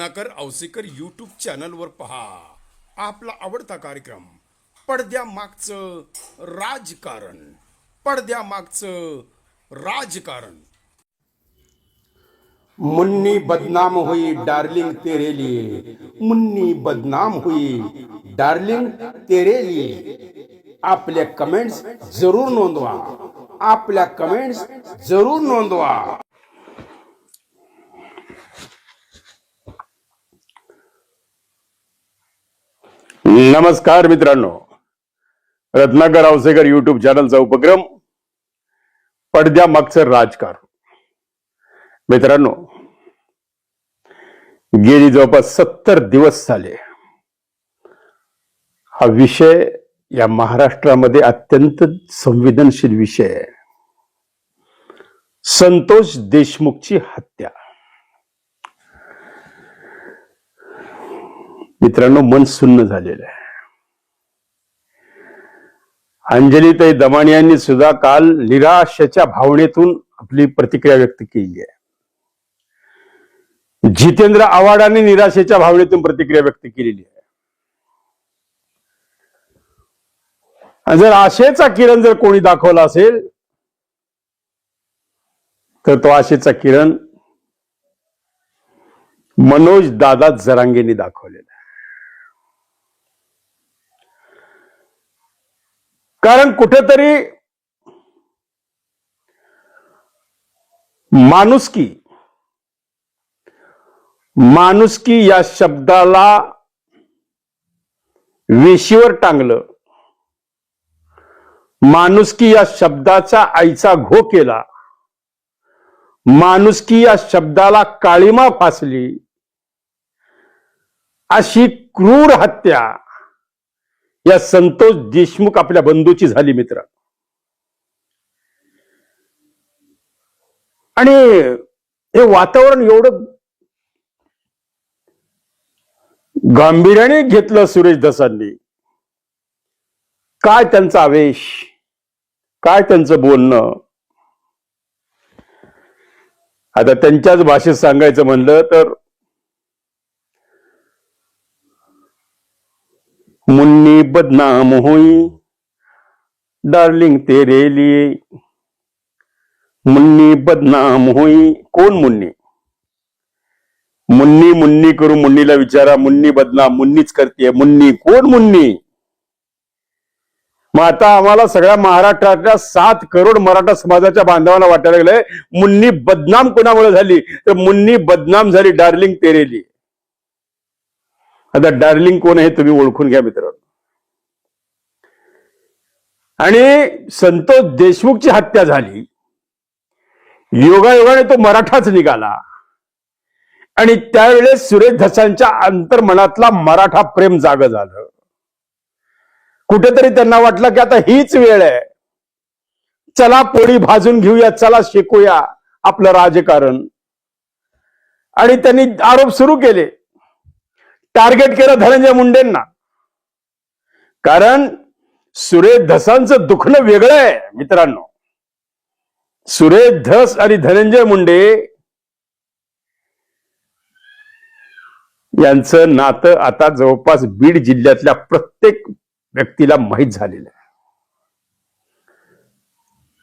Ratnakar Ausekar YouTube चॅनलवर पहा. आपला आवडता कार्यक्रम पडद्यामागचं राजकारण. पडद्यामागचं राजकारण. मुन्नी बदनाम हुई डार्लिंग तेरे लिए. मुन्नी बदनाम हुई डार्लिंग तेरे लिए. आपल्या कमेंट्स जरूर नोंदवा. आपल्या कमेंट्स जरूर नोंदवा. नमस्कार मित्रांनो. रत्नाकर आवसेकर युट्यूब चॅनलचा उपक्रम पडद्या मागचं राजकारण. मित्रांनो गेली जवळपास सत्तर दिवस झाले. हा विषय या महाराष्ट्रामध्ये अत्यंत संवेदनशील विषय आहे. संतोष देशमुखची हत्या. मित्रांनो मन सुन्न झालेलं आहे. अंजलीताई दमाणी यांनी सुद्धा काल निराशेच्या भावनेतून आपली प्रतिक्रिया व्यक्त केली आहे. जितेंद्र आव्हाडांनी निराशेच्या भावनेतून प्रतिक्रिया व्यक्त केलेली आहे. आणि जर आशेचा किरण जर कोणी दाखवला असेल तर तो आशेचा किरण मनोज दादा जरांगेंनी दाखवलेला आहे कारण कुठेतरी माणुसकी माणुसकी या शब्दाला वेशीवर टांगलं. माणुसकी या शब्दाचा आईचा घो केला. माणुसकी या शब्दाला काळीमा फासली. अशी क्रूर हत्या या संतोष देशमुख आपल्या बंधूची झाली मित्र. आणि हे वातावरण एवढं गांभीर्याने घेतलं सुरेश दसांनी. काय त्यांचा आवेश? काय त्यांचं बोलणं? आता त्यांच्याच भाषेत सांगायचं म्हणलं तर मुन्नी बदनाम हुई। डार्लिंग तेरे लिए। मुन्नी बदनाम हुई। कोण मुन्नी? मुन्नी मुन्नी करू मुन्नीला विचारा। मुन्नी बदनाम मुन्नीच करते मुन्नी कोण मुन्नी? मग आता आम्हाला सगळ्या महाराष्ट्रातल्या सात करोड मराठा समाजाच्या बांधवांना वाटायला लागलंय मुन्नी बदनाम कोणामुळे झाली? तर मुन्नी बदनाम झाली डार्लिंग तेरेली आता डार्लिंग कोण आहे तुम्ही ओळखून घ्या मित्रांनो. आणि संतोष देशमुखची हत्या झाली. योगायोगाने तो मराठाच निघाला. आणि त्यावेळेस सुरेश धसांच्या अंतर्मनातला मराठा प्रेम जाग झालं. कुठेतरी त्यांना वाटलं की आता हीच वेळ आहे. चला पोळी भाजून घेऊया चला शिकूया आपलं राजकारण. आणि त्यांनी आरोप सुरू केले. टार्गेट केलं धनंजय मुंडेंना. कारण सुरेश धसांचं दुखणं वेगळं आहे मित्रांनो. सुरेश धस आणि धनंजय मुंडे यांचं नातं आता जवळपास बीड जिल्ह्यातल्या प्रत्येक व्यक्तीला माहीत झालेलं आहे.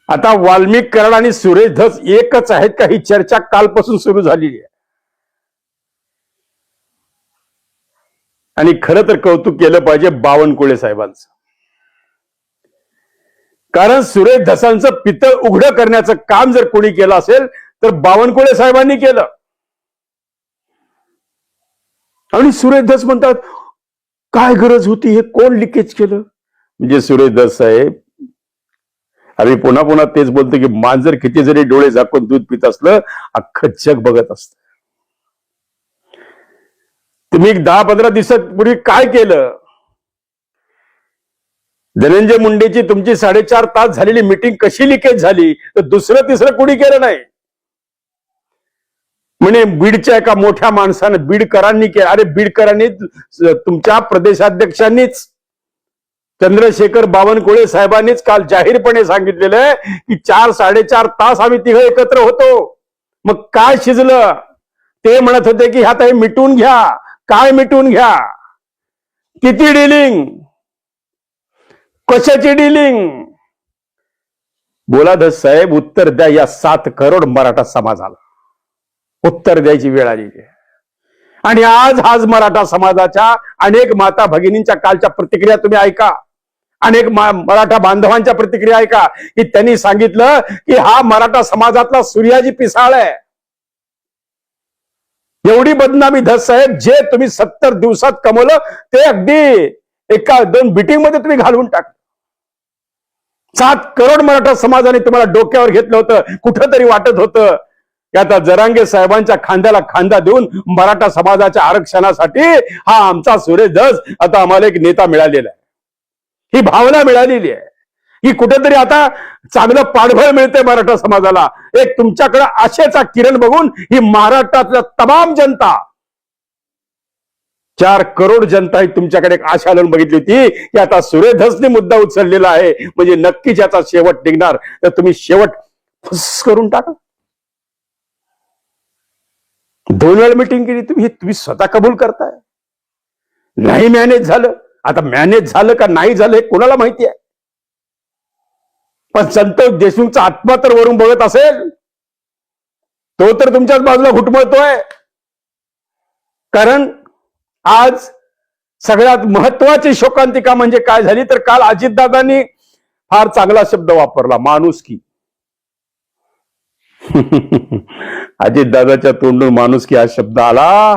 आता वाल्मिक कराड आणि सुरेश धस एकच आहेत का ही चर्चा कालपासून सुरू झालेली आहे. आणि खरं तर कौतुक केलं पाहिजे बावनकुळे साहेबांचं. कारण सुरेश धसांचं पितळ उघडं करण्याचं काम जर कोणी केलं असेल तर बावनकुळे साहेबांनी केलं. आणि सुरेश धस म्हणतात काय गरज होती हे कोण लिकेज केलं? म्हणजे सुरेश धस साहेब आम्ही पुन्हा पुन्हा तेच बोलतो की मांजर किती जरी डोळे झाकून दूध पित असलं अख्खं जग बघत असत. तुम्ही दहा पंधरा दिवसापूर्वी काय केलं? धनंजय मुंडेची तुमची साडेचार तास झालेली मिटिंग कशी लिकेज झाली? तर दुसरं तिसरं कुणी केलं नाही? म्हणे बीडच्या एका मोठ्या माणसानं बीडकरांनी केलं. अरे बीडकरांनी तुमच्या प्रदेशाध्यक्षांनीच चंद्रशेखर बावनकुळे साहेबांनीच काल जाहीरपणे सांगितलेलं आहे की चार साडेचार तास आम्ही तिघं एकत्र होतो. मग काय शिजलं? ते म्हणत होते की आता हे मिटून घ्या. काय मिटून घ्या? किती डिलिंग कशाची डिलिंग बोला धस साहेब उत्तर द्या या सात करोड मराठा समाजाला. उत्तर द्यायची वेळ आलेली आहे आणि आज आज मराठा समाजाच्या अनेक माता भगिनींच्या कालच्या प्रतिक्रिया तुम्ही ऐका. अनेक मराठा बांधवांच्या प्रतिक्रिया ऐका. की त्यांनी सांगितलं की हा मराठा समाजातला सूर्याजी पिसाळ आहे. एवढी बदनामी धस साहेब जे तुम्ही सत्तर दिवसात कमवलं ते अगदी एका दोन बिटिंगमध्ये तुम्ही घालवून टाक सात करोड मराठा समाजाने तुम्हाला डोक्यावर घेतलं होतं कुठंतरी वाटत होतं. की आता जरांगे साहेबांच्या खांद्याला खांदा देऊन मराठा समाजाच्या आरक्षणासाठी हा आमचा सुरेश धस आता आम्हाला एक नेता मिळालेला आहे. ही भावना मिळालेली आहे. ही कुठेतरी आता चांगलं पाठबळ मिळते मराठा समाजाला. एक तुमच्याकडे आशेचा किरण बघून ही महाराष्ट्रातल्या तमाम जनता चार करोड जनता ही तुमच्याकडे एक आशा लावून बघितली होती की आता सुरेश धसने मुद्दा उचललेला आहे. म्हणजे नक्कीच याचा शेवट निघणार. तर तुम्ही शेवट फुस करून टाका. दोन वेळ मिटिंग केली तुम्ही हे तुम्ही स्वतः कबूल करताय. नाही मॅनेज झालं. आता मॅनेज झालं का नाही झालं हे कोणाला माहिती आहे? पण संतोष देशमुखचा आत्मा तर वरून बघत असेल तो तर तुमच्याच बाजूला घुटमळतोय. कारण आज सगळ्यात महत्वाची शोकांतिका म्हणजे काय झाली तर काल अजितदादांनी फार चांगला शब्द वापरला माणुसकी अजितदादाच्या तोंडून माणुसकी हा शब्द आला.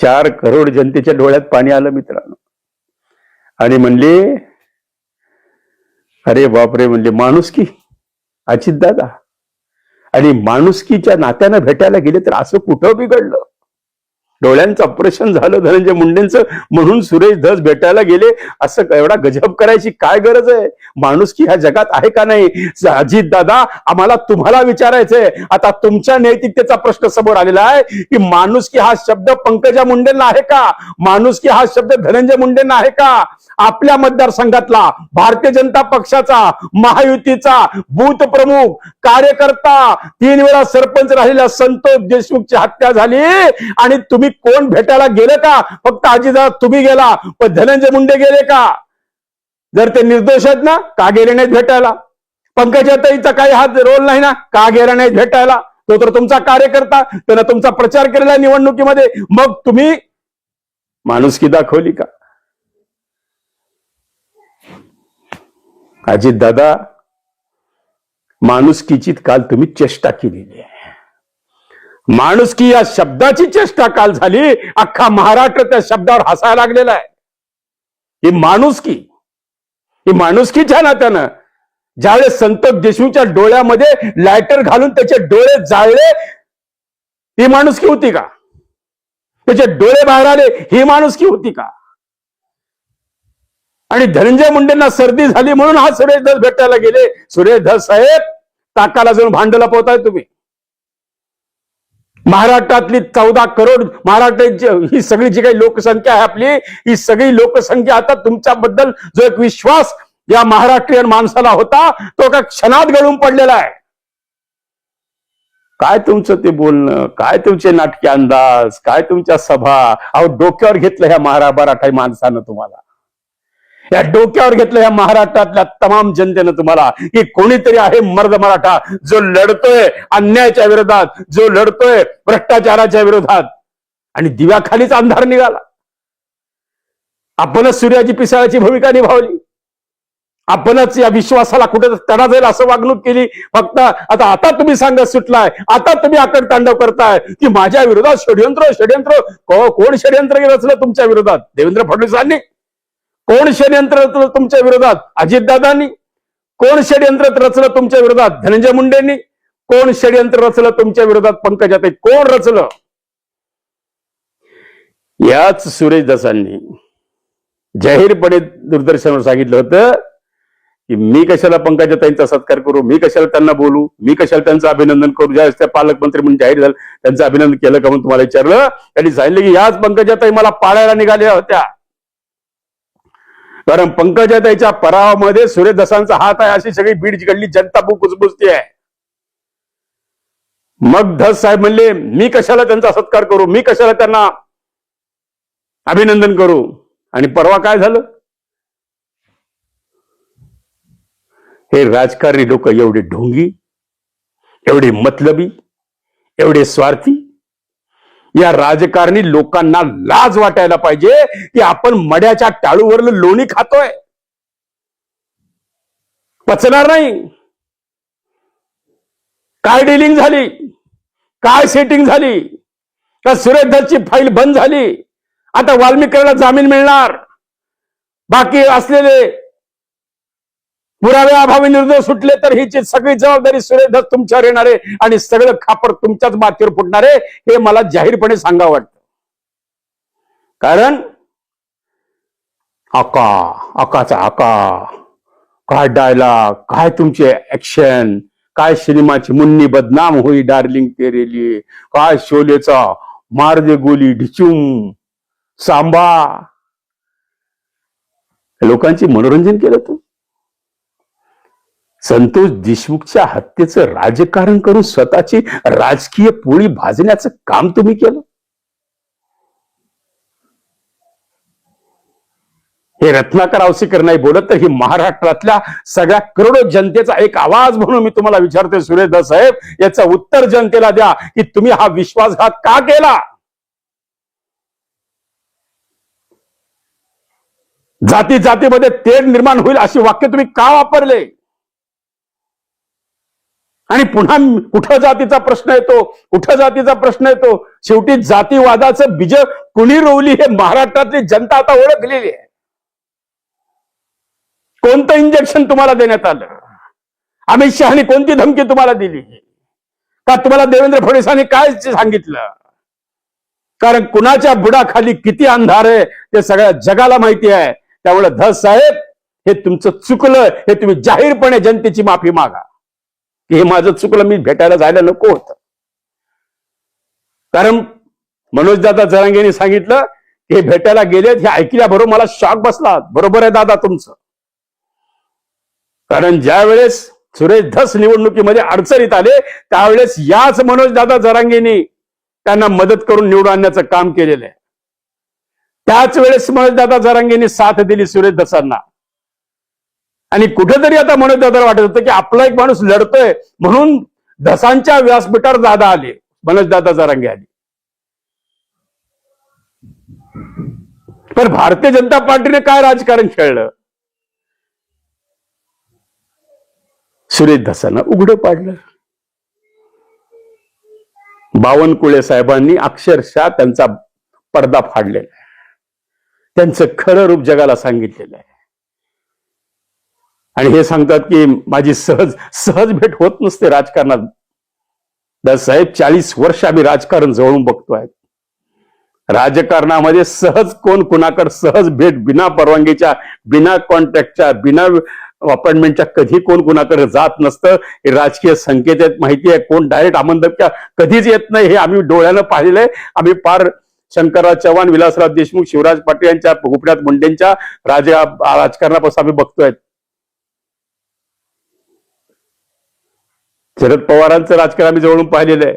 चार करोड जनतेच्या डोळ्यात पाणी आलं मित्रांनो. आणि म्हणले अरे बापरे म्हणले माणुसकी? अजितदादा? आणि माणुसकीच्या नात्यानं भेटायला गेले तर असं कुठं बिघडलं? डोळ्यांचं ऑपरेशन झालं धनंजय मुंडेंचं म्हणून सुरेश धस भेटायला गेले. असं एवढा गजब करायची काय गरज आहे? माणुसकी ह्या जगात आहे का नाही? अजित दादा आम्हाला तुम्हाला विचारायचंय. आता तुमच्या नैतिकतेचा प्रश्न समोर आलेला आहे की माणुसकी हा शब्द पंकजा मुंडेंना आहे का? माणुसकी हा शब्द धनंजय मुंडेंना आहे का? आपल्या मतदारसंघातला भारतीय जनता पक्षाचा महायुतीचा बूथ प्रमुख कार्यकर्ता तीन वेळा सरपंच राहिलेला संतोष देशमुखची हत्या झाली आणि तुम्ही कोण भेटायला गेलं का? फक्त आजीदा तुम्ही गेला पण धनंजय मुंडे गेले का? जर ते निर्दोष आहेत ना का गेले नाहीत भेटायला? पंकजाताईचा काही हात रोल नाही ना का गेला नाहीत भेटायला? तो तर तुमचा कार्यकर्ता त्यानं तुमचा प्रचार केलेला निवडणुकीमध्ये. मग तुम्ही माणुसकी दाखवली का? अजित दादा माणुसकीची काल तुम्ही चेष्टा केलेली आहे. माणुसकी या शब्दाची चेष्टा काल झाली. अख्खा महाराष्ट्र त्या शब्दावर हसायला लागलेला आहे. ही माणुसकी ही माणुसकीच्या नात्यानं ज्यावेळेस संतोष देशमुखच्या डोळ्यामध्ये लायटर घालून त्याचे डोळे जाळले ही माणुसकी होती का? त्याचे डोळे बाहेर आले ही माणुसकी होती का? आणि धनंजय मुंडेंना सर्दी झाली म्हणून हा सुरेश धस भेटायला गेले. सुरेश धस साहेब ताकाला जाऊन भांड लपवताय तुम्ही. महाराष्ट्रातली चौदा करोड महाराष्ट्राची ही सगळी जी काही लोकसंख्या आहे आपली ही सगळी लोकसंख्या आता तुमच्याबद्दल जो एक विश्वास या महाराष्ट्रीयन माणसाला होता तो एका क्षणात गळून पडलेला आहे. काय तुमचं ते बोलणं? काय तुमचे नाटके अंदाज? काय तुमच्या सभा? अहो डोक्यावर घेतलं ह्या महारा मराठाई माणसानं तुम्हाला. या डोक्यावर घेतलं या महाराष्ट्रातल्या तमाम जनतेनं तुम्हाला की कोणीतरी आहे मर्द मराठा जो लढतोय अन्यायाच्या विरोधात जो लढतोय भ्रष्टाचाराच्या विरोधात. आणि दिव्याखालीच अंधार निघाला. आपणच सूर्याची पिसाळ्याची भूमिका निभावली. आपणच या विश्वासाला कुठे तडा जाईल असं वागणूक केली. फक्त आता आता तुम्ही सांगत सुटलाय आता तुम्ही आकड तांडव करताय की माझ्या विरोधात षडयंत्र षडयंत्र को- कोण षडयंत्र रचलं तुमच्या विरोधात? देवेंद्र फडणवीसांनी? कोण षडयंत्र रचलं तुमच्या विरोधात? अजितदादांनी. कोण षडयंत्र रचलं तुमच्या विरोधात? धनंजय मुंडेंनी. कोण षडयंत्र रचलं तुमच्या विरोधात? पंकजाताई कोण रचलं? याच सुरेश दासांनी जाहीरपणे दूरदर्शनवर सांगितलं होतं की मी कशाला पंकजाताईंचा सत्कार करू? मी कशाला त्यांना बोलू? मी कशाला त्यांचं अभिनंदन करू? ज्यावेळेस त्या पालकमंत्री म्हणून जाहीर झालं त्यांचं अभिनंदन केलं का म्हणून तुम्हाला विचारलं? त्यांनी सांगितलं की याच पंकजाताई मला पाळायला निघाल्या होत्या. कारण पंकजाताईच्या परावामध्ये सुरेश दसांचा हात आहे अशी सगळी बीड जिकडली जनता खूप आहे. मग धस साहेब म्हणले मी कशाला त्यांचा सत्कार करू? मी कशाला त्यांना अभिनंदन करू? आणि परवा काय झालं? हे राजकारणी लोक एवढे ढोंगी एवढे मतलबी एवढे स्वार्थी या राजकारणी लोकांना लाज वाटायला पाहिजे की आपण मड्याच्या टाळूवरलं लोणी खातोय. पचणार नाही. काय डिलिंग झाली? काय सेटिंग झाली? का सुरेश फाईल बंद झाली? आता वाल्मिकाला जामीन मिळणार. बाकी असलेले पुराव्याअभावी निर्दोष सुटले तर हिची सगळी जबाबदारी सुरेश तुमच्यावर येणार आहे आणि सगळं खापर तुमच्याच माथेवर फुटणार आहे हे मला जाहीरपणे सांगा वाटतं. कारण आका आकाचा आका काय डायलॉग काय तुमचे ऍक्शन काय सिनेमाची मुन्नी बदनाम होई डार्लिंग तेरेली काय शोलेचा मार दे गोली ढिचूम सांबा. लोकांची मनोरंजन केलं तू? संतोष देशमुखच्या हत्येचं राजकारण करून स्वतःची राजकीय पोळी भाजण्याचं काम तुम्ही केलं? हे रत्नाकर आवसेकर नाही बोलत तर ही महाराष्ट्रातल्या सगळ्या करोडो जनतेचा एक आवाज म्हणून मी तुम्हाला विचारतोय सुरेश साहेब याचं उत्तर जनतेला द्या की तुम्ही हा विश्वासघात का केला? जाती जातीमध्ये तेढ निर्माण होईल अशी वाक्य तुम्ही का वापरले? आणि पुन्हा कुठं जातीचा प्रश्न येतो? कुठं जातीचा प्रश्न येतो? शेवटी जातीवादाचं बीज कुणी रोवली हे महाराष्ट्रातली जनता आता ओळखलेली आहे. कोणतं इंजेक्शन तुम्हाला देण्यात आलं? अमित शहानी कोणती धमकी तुम्हाला दिली? का तुम्हाला देवेंद्र फडणवीसांनी काय सांगितलं? कारण कुणाच्या बुडाखाली किती अंधार आहे ते सगळ्या जगाला माहिती आहे. त्यामुळे धस साहेब हे तुमचं चुकलं हे तुम्ही जाहीरपणे जनतेची माफी मागा. हे माझं चुकलं मी भेटायला जायला नको होत. कारण मनोज दादा जरांगेने सांगितलं की हे भेटायला गेलेत हे ऐकल्याबरोबर मला शॉक बसला बरोबर आहे दादा तुमचं. कारण ज्या वेळेस सुरेश धस निवडणुकीमध्ये अडचणीत आले त्यावेळेस याच मनोज दादा जरांगेनी त्यांना मदत करून निवडून आणण्याचं काम केलेलं आहे. त्याच वेळेस मनोज दादा जरांगेनी साथ दिली सुरेश धसांना. आणि कुठेतरी आता म्हणत तर वाटत होतं की आपला एक माणूस लढतोय म्हणून धसांच्या व्यासपीठावर दादा आले मनोज दादा जरांगे आले. पण भारतीय जनता पार्टीने काय राजकारण खेळलं? सुरेश धसांना उघडं पाडलं. बावनकुळे साहेबांनी अक्षरशः त्यांचा पडदा फाडलेला आहे. त्यांचं खरं रूप जगाला सांगितलेलं आहे. आणि हे सांगतात की माझी सहज सहज भेट होत नसते राजकारणात. दादासाहेब चाळीस वर्ष आम्ही राजकारण जवळून बघतोय. राजकारणामध्ये सहज कोण कुणाकडे सहज भेट बिना परवानगीच्या बिना कॉन्ट्रॅक्टच्या बिना अपॉइंटमेंटच्या कधी कोण कुणाकडे जात नसतं. हे राजकीय संकेत आहेत माहिती आहे कोण डायरेक्ट आमंत्रण कधीच येत नाही हे आम्ही डोळ्यानं पाहिलेलं आहे आम्ही पार शंकरराव चव्हाण विलासराव देशमुख शिवराज पाटील यांच्या गुपड्यात मुंडेंच्या राज राजकारणापासून आम्ही बघतोय. शरद पवारांचं राजकारण आम्ही जवळून पाहिलेलं आहे.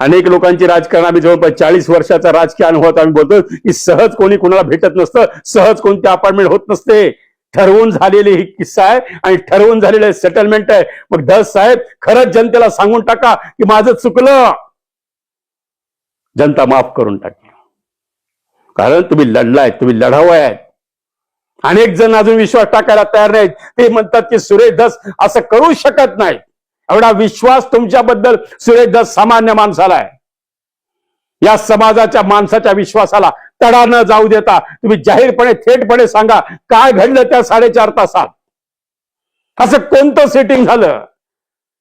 अनेक लोकांची राजकारण आम्ही जवळपास चाळीस वर्षाचा राजकीय अनुभव आम्ही बोलतो की सहज कोणी कोणाला भेटत नसतं सहज कोणती अपार्टमेंट होत नसते. ठरवून झालेली ही किस्सा आहे आणि ठरवून झालेलं सेटलमेंट आहे. मग धस साहेब खरंच जनतेला सांगून टाका की माझं चुकलं. जनता माफ करून टाकली. कारण तुम्ही लढलाय तुम्ही लढावं अनेक जण अजून विश्वास टाकायला तयार नाहीत. ते म्हणतात की सुरेश धस असं करू शकत नाही. एवढा विश्वास तुमच्याबद्दल सुरेश सामान्य माणसाला आहे. या समाजाच्या माणसाच्या विश्वासाला तडा न जाऊ देता तुम्ही जाहीरपणे थेटपणे सांगा काय घडलं त्या साडेचार तासात? असं कोणतं सेटिंग झालं?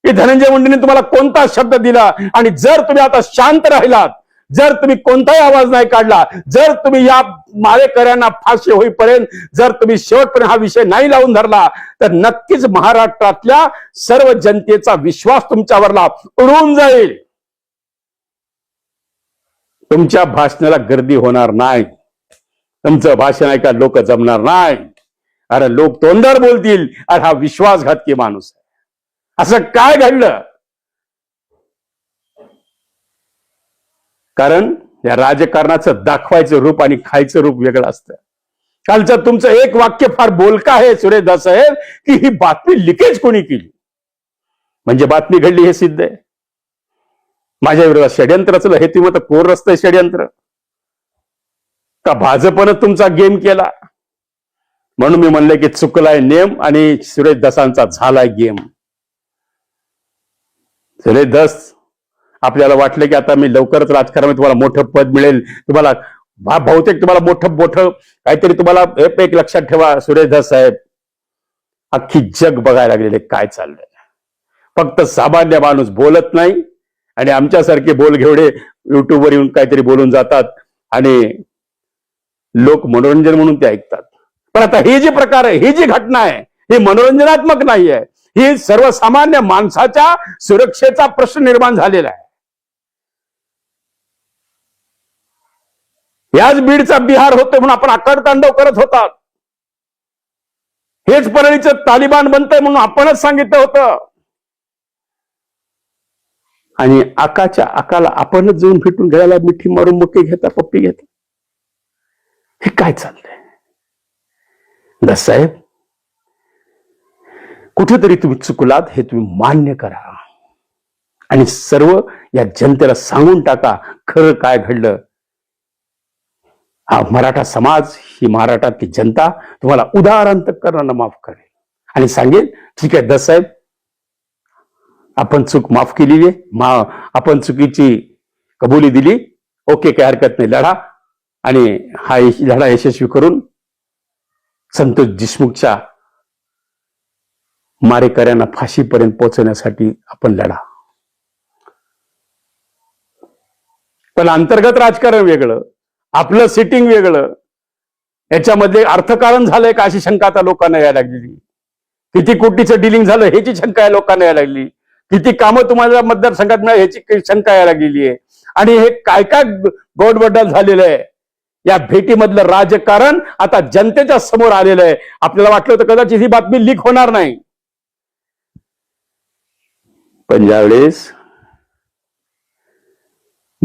की धनंजय मुंडेने तुम्हाला कोणता शब्द दिला? आणि जर तुम्ही आता शांत राहिलात जर तुम्ही कोणताही आवाज नाही काढला जर तुम्ही या मारेकऱ्यांना फाशी होईपर्यंत जर तुम्ही शेवटपर्यंत हा विषय नाही लावून धरला तर नक्कीच महाराष्ट्रातल्या सर्व जनतेचा विश्वास तुमच्यावरला उडून जाईल. तुमच्या भाषणाला गर्दी होणार नाही. तुमचं भाषण ऐका लोक जमणार नाही. अरे लोक तोंडावर बोलतील अरे हा विश्वासघातकी माणूस आहे. असं काय घडलं? कारण या राजकारणाचं दाखवायचं रूप आणि खायचं रूप वेगळं असतं. कालचं तुमचं एक वाक्य फार बोलका आहे सुरेदा साहेब की ही बातमी लिकेज कोणी केली? म्हणजे बातमी घडली हे सिद्ध आहे. माझ्या विरोधात असलं हे तुम्ही तर कोर रस्त षडयंत्र. का भाजपनं तुमचा गेम केला? म्हणून मी म्हणलं की चुकलाय नेम आणि सुरेश दसांचा झालाय गेम. सुरेश दस आपल्याला वाटलं की आता मी लवकरच राजकारण तुम्हाला मोठं पद मिळेल. तुम्हाला बहुतेक तुम्हाला मोठं मोठं काहीतरी तुम्हाला एक एक लक्षात ठेवा सुरेशदास साहेब. अख्खी जग बघायला लागलेले काय चाललंय. फक्त सामान्य माणूस बोलत नाही आणि आमच्यासारखे बोल घेवडे युट्यूबवर येऊन काहीतरी बोलून जातात आणि लोक मनोरंजन म्हणून ते ऐकतात. पण आता ही जी प्रकार आहे ही जी घटना आहे ही मनोरंजनात्मक नाही आहे ही सर्वसामान्य माणसाच्या सुरक्षेचा प्रश्न निर्माण झालेला आहे. याच बीडचा बिहार होतो म्हणून आपण आकडतांडव करत होतात. हेच परळीचं तालिबान बनतंय म्हणून आपणच सांगितलं होतं. आणि आकाच्या आकाला आपणच जाऊन भेटून घ्यायला मिठी मारून मुके घेता पप्पी घेता. हे काय चाललंय? साहेब कुठेतरी तुम्ही चुकलात हे तुम्ही मान्य करा. आणि सर्व या जनतेला सांगून टाका खरं काय घडलं. हा मराठा समाज ही महाराष्ट्रातली जनता तुम्हाला उदाहरण करणारा माफ करेल. आणि सांगेल ठीक आहे दस साहेब आपण चूक माफ केलेली आहे. मा आपण चुकीची कबुली दिली. ओके काही हरकत नाही लढा. आणि हा लढा यशस्वी करून संतोष देशमुखच्या मारेकऱ्यांना फाशीपर्यंत पोहोचवण्यासाठी आपण लढा. पण अंतर्गत राजकारण वेगळं. आपलं सिटिंग वेगळं. याच्यामध्ये अर्थकारण झालंय का अशी शंका आता लोकांना यायला लागलेली. किती कोटीचं डिलिंग झालं ह्याची शंका या लोकांना यायला लागली. किती कामं तुम्हाला मतदारसंघात मिळाली ह्याची शंका यायला लागलेली आहे. आणि हे काय काय गोडबडल झालेलं आहे? या भेटीमधलं राजकारण आता जनतेच्या समोर आलेलं आहे. आपल्याला वाटलं होतं कदाचित ही बातमी लीक होणार नाही. पण ज्यावेळेस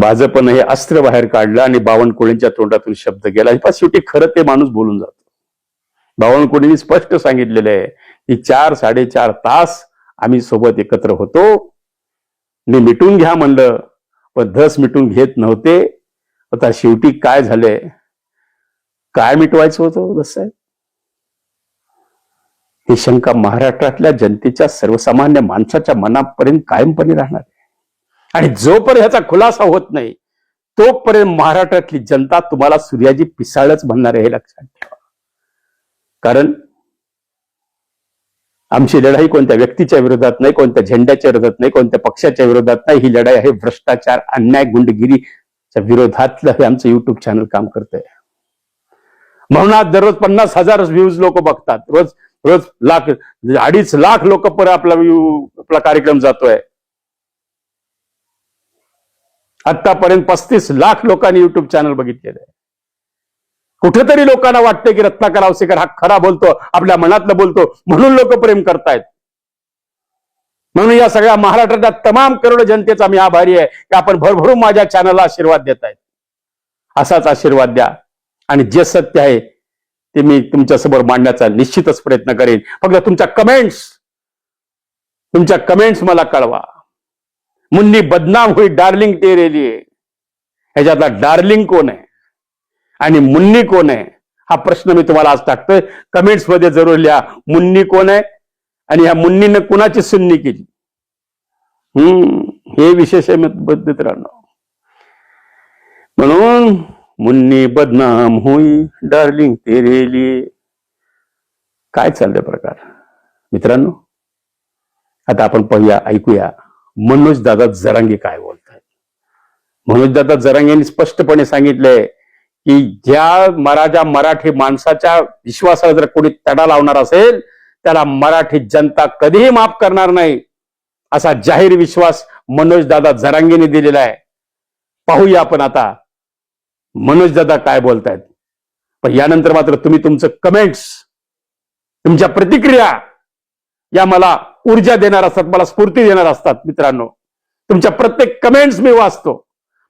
भाजपनं हे अस्त्र बाहेर काढलं आणि बावनकुळेंच्या तोंडातून शब्द गेला. पण शेवटी खरं ते माणूस बोलून जातो. बावनकुळेंनी स्पष्ट सांगितलेलं आहे की चार साडेचार तास आम्ही सोबत एकत्र होतो. मी मिटून घ्या म्हणलं पण धस मिटून घेत नव्हते. आता शेवटी काय झालंय? काय मिटवायचं होतं धस साहेब? ही शंका महाराष्ट्रातल्या जनतेच्या सर्वसामान्य माणसाच्या मनापर्यंत कायमपणे राहणार आणि जोपर्यंत ह्याचा खुलासा होत नाही तोपर्यंत महाराष्ट्रातली जनता तुम्हाला सूर्याजी पिसाळच म्हणणार हे लक्षात ठेवा. कारण आमची लढाई कोणत्या व्यक्तीच्या विरोधात नाही कोणत्या झेंड्याच्या विरोधात नाही कोणत्या पक्षाच्या विरोधात नाही ही लढाई आहे भ्रष्टाचार अन्याय गुंडगिरीच्या विरोधातलं हे आमचं युट्यूब चॅनल काम करतंय. म्हणून आज दररोज पन्नास हजार व्ह्यूज लोक बघतात. रोज रोज लाख अडीच लाख लोक पर आपला view- आपला कार्यक्रम जातोय. आतापर्यंत पस्तीस लाख लोकांनी युट्यूब चॅनल बघितलेलं आहे. कुठेतरी लोकांना वाटतं की रत्नाकर आवसेकर हा खरा बोलतो आपल्या मनातलं बोलतो म्हणून लोक प्रेम करतायत. म्हणून या सगळ्या महाराष्ट्राच्या तमाम करोड जनतेचा मी आभारी आहे की आपण भरभरून माझ्या चॅनलला आशीर्वाद देत आहेत असाच आशीर्वाद द्या. आणि जे सत्य आहे ते मी तुमच्यासमोर मांडण्याचा निश्चितच प्रयत्न करेन. फक्त तुमच्या कमेंट्स तुमच्या कमेंट्स मला कळवा. मुन्नी बदनाम होई डार्लिंग तेरे लिए। ह्याच्यातला डार्लिंग कोण आहे आणि मुन्नी कोण आहे हा प्रश्न मी तुम्हाला आज टाकतोय. कमेंट्समध्ये जरूर लिहा मुन्नी कोण आहे आणि ह्या मुन्नीनं कुणाची सुन्नी केली? हम्म हे विशेष आहे मित्रांनो. म्हणून मुन्नी बदनाम होई डार्लिंग तेरे लिए. काय चाललंय प्रकार? मित्रांनो आता आपण पाहूया ऐकूया. मनोज दादा जरांगे काय बोलतात? मनोज दादा जरांगेंनी स्पष्टपणे सांगितलंय की ज्या मराठा मराठी माणसाच्या विश्वासाला जर कोणी तडा लावणार असेल त्याला मराठी जनता कधीही माफ करणार नाही असा जाहीर विश्वास मनोज दादा जरांगेने दिलेला आहे. पाहूया आपण आता मनोज दादा काय बोलतायत. पण यानंतर मात्र तुम्ही तुमचं कमेंट्स तुमच्या प्रतिक्रिया या मला ऊर्जा देणार असतात मला स्फूर्ती देणार असतात मित्रांनो. तुमच्या प्रत्येक कमेंट्स मी वाचतो.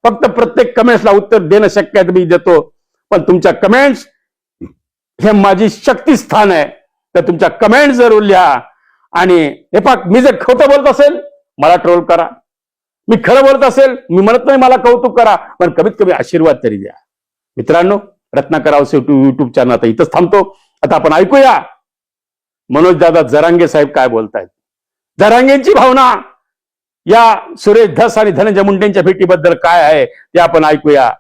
फक्त प्रत्येक कमेंट्सला उत्तर देणं शक्य आहे तर मी देतो. पण तुमच्या कमेंट्स हे माझी शक्तीस्थान आहे. तर तुमच्या कमेंट जरूर लिहा. आणि हे पाक मी जर खोटं बोलत असेल मला ट्रोल करा. मी खरं बोलत असेल मी म्हणत नाही मला कौतुक करा पण कमीत कमी आशीर्वाद तरी द्या. मित्रांनो रत्नाकर आवसे युट्यूब चॅनल आता इथंच थांबतो. आता आपण ऐकूया. मनोज दादा जरांगे साहेब काय बोलतायत? जरांगेंची भावना. या सुरेश धस आणि धनंजय मुंडेंच्या भेटीबद्दल काय आहे ते आपण ऐकूया.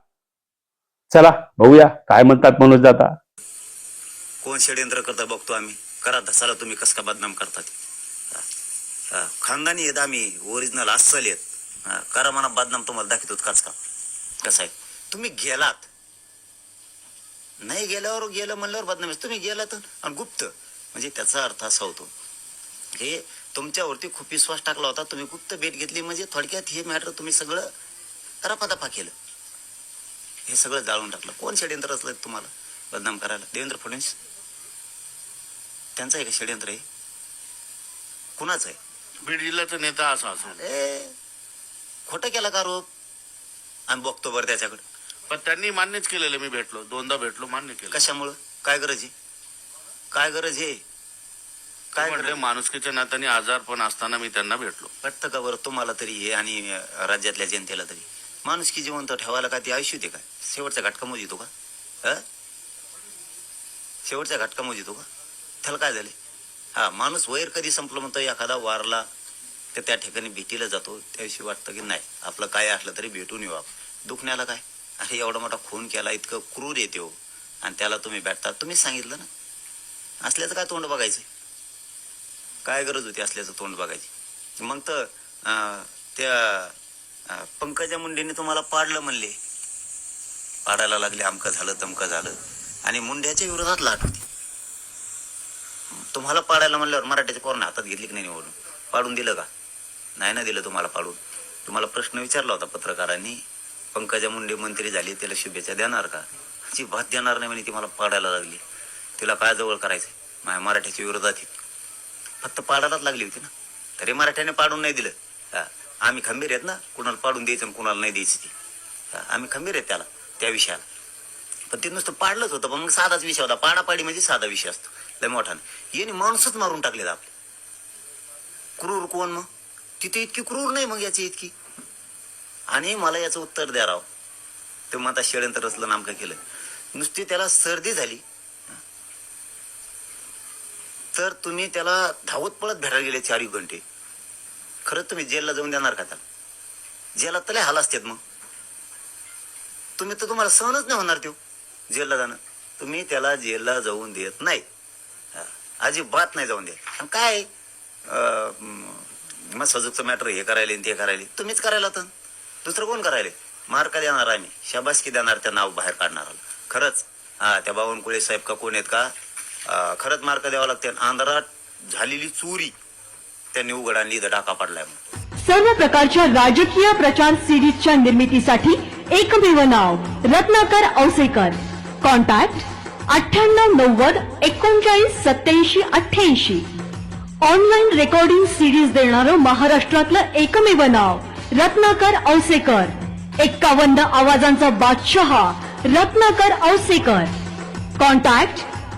चला बघूया. काय म्हणतात मनोज दादा? कोण षडयंत्र करता बघतो आम्ही. करा धसाला तुम्ही कस का बदनाम करतात. खानदानी येत आम्ही. ओरिजिनल अस्सल येत करा म्हणा बदनाम तुम्हाला दाखवतो कस का. कसं आहे? तुम्ही गेलात. नाही गेल्यावर गेलं म्हणल्यावर बदनाम तुम्ही गेलात आणि गुप्त. म्हणजे त्याचा अर्थ असा होतो. हे तुमच्यावरती खूप विश्वास टाकला होता. तुम्ही गुप्त भेट घेतली. म्हणजे थोडक्यात हे मॅटर तुम्ही सगळं रपादपा केलं. हे सगळं जाळून टाकलं. कोण षडयंत्र असलं तुम्हाला? बदनाम करायला. देवेंद्र फडणवीस? त्यांचं आहे का षडयंत्र आहे. कुणाचं आहे? बीड जिल्ह्याचा नेता असा असो अरे खोटं केला का आरोप? आम्ही बघतो बरं त्याच्याकडे. पण त्यांनी मान्यच केलेलं मी भेटलो. दोनदा भेटलो मान्य केलं. कशामुळं? काय गरज आहे? काय गरज आहे? काय गरज माणुसकीच्या नात्याने आजार पण असताना मी त्यांना भेटलो. वाटतं का बरं तुम्हाला तरी हे आणि राज्यातल्या जनतेला तरी. माणूस की जिवंत ठेवायला काय ती आयुष्य होते काय शेवटचा घटका मोजितो का? अ? शेवटचा घटका मोजितो का? त्याला काय झाले? हा माणूस वैर कधी संपलं म्हणतो एखादा वारला तर त्या ठिकाणी भेटीला जातो त्याविषयी वाटतं की नाही. आपलं काय असलं तरी भेटून येऊ आपण. दुखण्याला काय? अरे एवढा मोठा खून केला इतकं क्रूर येते हो. आणि त्याला तुम्ही भेटता. तुम्ही सांगितलं ना? असल्याचं काय तोंड बघायचं काय गरज होती असल्याचं तोंड बघायची? मग तर त्या पंकजा मुंडेने तुम्हाला पाडलं म्हणले. पाडायला लागले अमकं झालं तमकं झालं. आणि मुंड्याच्या विरोधात लाट होती. तुम्हाला पाडायला म्हणल्यावर मराठ्याच्या पोरांना हातात घेतली की नाही निवडून? पाडून दिलं का? नाही ना दिलं तुम्हाला पाडून. तुम्हाला प्रश्न विचारला होता पत्रकारांनी पंकजा मुंडे मंत्री झाली त्याला शुभेच्छा देणार का? जी भात देणार नाही म्हणे ती मला पाडायला लागली. तिला काय जवळ करायचं माझ्या मराठ्याच्या विरोधात आहे. फक्त पाडायलाच लागली होती ना. तरी मराठ्याने पाडून नाही दिलं. आम्ही खंबीर आहेत ना कुणाला पाडून द्यायचं आणि कुणाला नाही द्यायची ती. आम्ही खंबीर आहेत त्याला त्या विषयाला. पण ते नुसतं पाडलंच होतं पण मग साधाच विषय होता. पाडापाडी म्हणजे साधा विषय असतो. लय मोठाने याने माणूसच मारून टाकलेत आपले. क्रूर कोण मग? तिथे इतकी क्रूर नाही मग याची इतकी. आणि मला याचं उत्तर द्या राव. ते मग आता षडयंत्र रचलं नामकं केलं. नुसती त्याला सर्दी झाली. तर तुम्ही त्याला धावत पळत भेटायला गेले चार घंटे. खरंच तुम्ही जेलला जाऊन देणार का त्याला? जेलात तर लय हाल असतात मग. तुम्ही तर तुम्हाला सहनच नाही होणार तो जेलला जाणं. तुम्ही त्याला जेलला जाऊन देत नाही. हा, अजिबात नाही जाऊन देत. आणि काय? मग सजूकचं मॅटर हे करायले ते करायले. तुम्हीच करायला तर. दुसरं कोण करायले? मार्क देणार आम्ही? शाबासकी देणार त्या नाव बाहेर काढणार खरंच. हा त्या बावनकुळे साहेब का कोण आहेत का? खरंच मार्क द्यावा लागते. आंध्रात झालेली चोरी त्यांनी उघड आणली इथं पडलाय सर्व प्रकारच्या राजकीय प्रचार सिरीजच्या निर्मितीसाठी एकमेव नाव रत्नाकर औसेकर. कॉन्टॅक्ट अठ्ठ्याण्णव नव्वद एकोणचाळीस सत्याऐंशी अठ्ठ्याऐंशी. ऑनलाईन रेकॉर्डिंग सिरीज देणारं महाराष्ट्रातलं एकमेव नाव रत्नाकर औसेकर. एक्कावन्न आवाजांचा बादशहा रत्नाकर औसेकर. कॉन्टॅक्ट